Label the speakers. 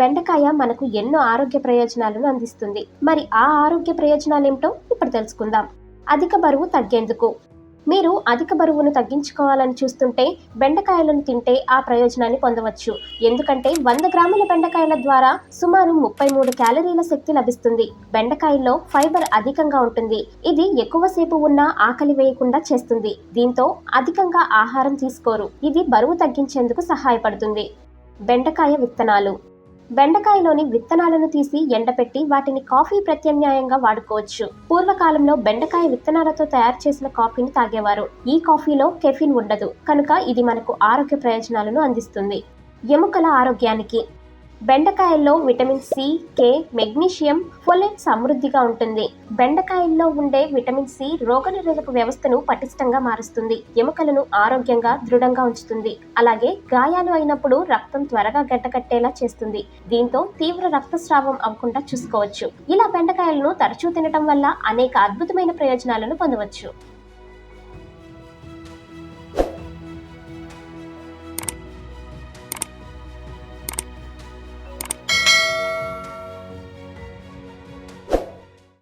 Speaker 1: బెండకాయ మనకు ఎన్నో ఆరోగ్య ప్రయోజనాలను అందిస్తుంది. మరి ఆ ఆరోగ్య ప్రయోజనాలేమిటో ఇప్పుడు తెలుసుకుందాం. అధిక బరువు తగ్గేందుకు. మీరు అధిక బరువును తగ్గించుకోవాలని చూస్తుంటే బెండకాయలను తింటే ఆ ప్రయోజనాన్ని పొందవచ్చు. ఎందుకంటే వంద గ్రాముల బెండకాయల ద్వారా సుమారు ముప్పై మూడు క్యాలరీల శక్తి లభిస్తుంది. బెండకాయల్లో ఫైబర్ అధికంగా ఉంటుంది. ఇది ఎక్కువసేపు ఉన్న ఆకలి వేయకుండా చేస్తుంది. దీంతో అధికంగా ఆహారం తీసుకోరు. ఇది బరువు తగ్గించేందుకు సహాయపడుతుంది. బెండకాయ విత్తనాలు. బెండకాయలోని విత్తనాలను తీసి ఎండపెట్టి వాటిని కాఫీ ప్రత్యామ్నాయంగా వాడుకోవచ్చు. పూర్వకాలంలో బెండకాయ విత్తనాలతో తయారు చేసిన కాఫీని తాగేవారు. ఈ కాఫీలో కెఫిన్ ఉండదు. కనుక ఇది మనకు ఆరోగ్య ప్రయోజనాలను అందిస్తుంది. ఎముకల ఆరోగ్యానికి బెండకాయల్లో vitamin C K magnesium folate సమృద్ధిగా ఉంటుంది. బెండకాయల్లో ఉండే విటమిన్ సి రోగనిరోధక వ్యవస్థను పటిష్టంగా మారుస్తుంది. ఎముకలను ఆరోగ్యంగా దృఢంగా ఉంచుతుంది. అలాగే గాయాలు అయినప్పుడు రక్తం త్వరగా గడ్డకట్టేలా చేస్తుంది. దీంతో తీవ్ర రక్తస్రావం అవ్వకుండా చూసుకోవచ్చు. ఇలా బెండకాయలను తరచూ తినటం వల్ల అనేక అద్భుతమైన ప్రయోజనాలను పొందవచ్చు.